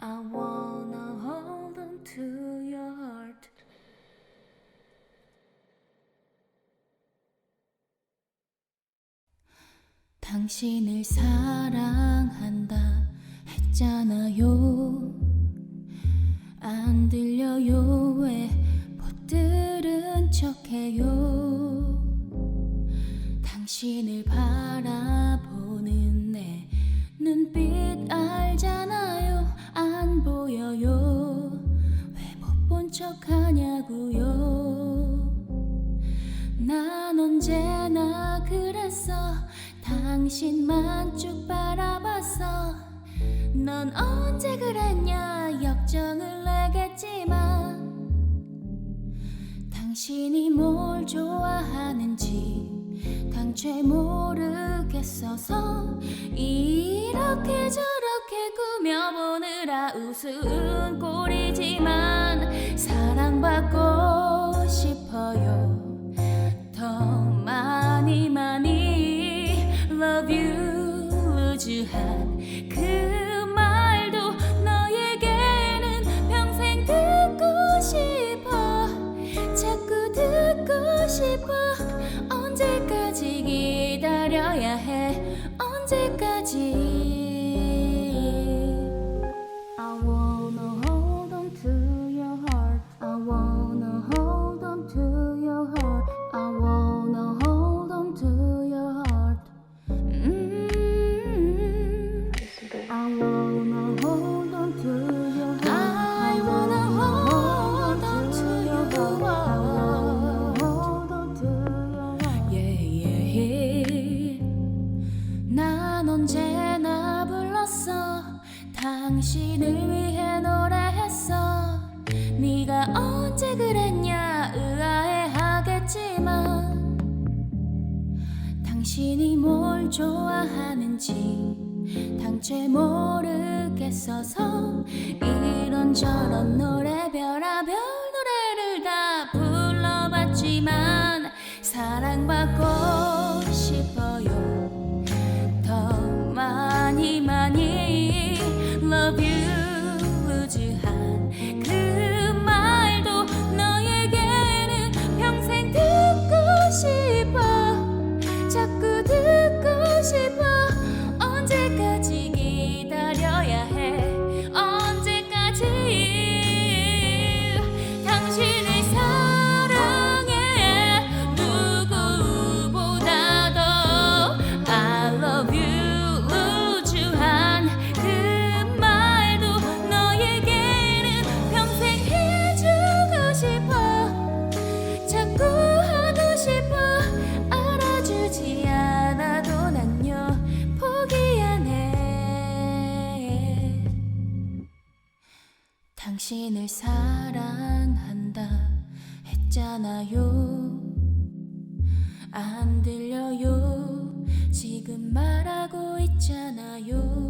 I wanna hold on to your heart. 당신을 사랑한다 했잖아요. 안 들려요 왜 못 들은 척해요. 당신을 바라 당신만 쭉 바라봤어. 넌 언제 그랬냐 역정을 내겠지만 당신이 뭘 좋아하는지 당최 모르겠어서 이렇게 저렇게 꾸며보느라 우스운 꼴이지만 love you 루즈한 그 말도 너에게는 평생 듣고 싶어. 자꾸 듣고 싶어. 언제까지 기다려야 해 당신을 위해 노래했어. 네가 언제 그랬냐? 의아해하겠지만. 당신이 뭘 좋아하는지 당최 모르겠어서 이런저런 노래 별아별 노래를 다 불러봤지만 사랑받고 당신을 사랑한다 했잖아요. 안 들려요. 지금 말하고 있잖아요.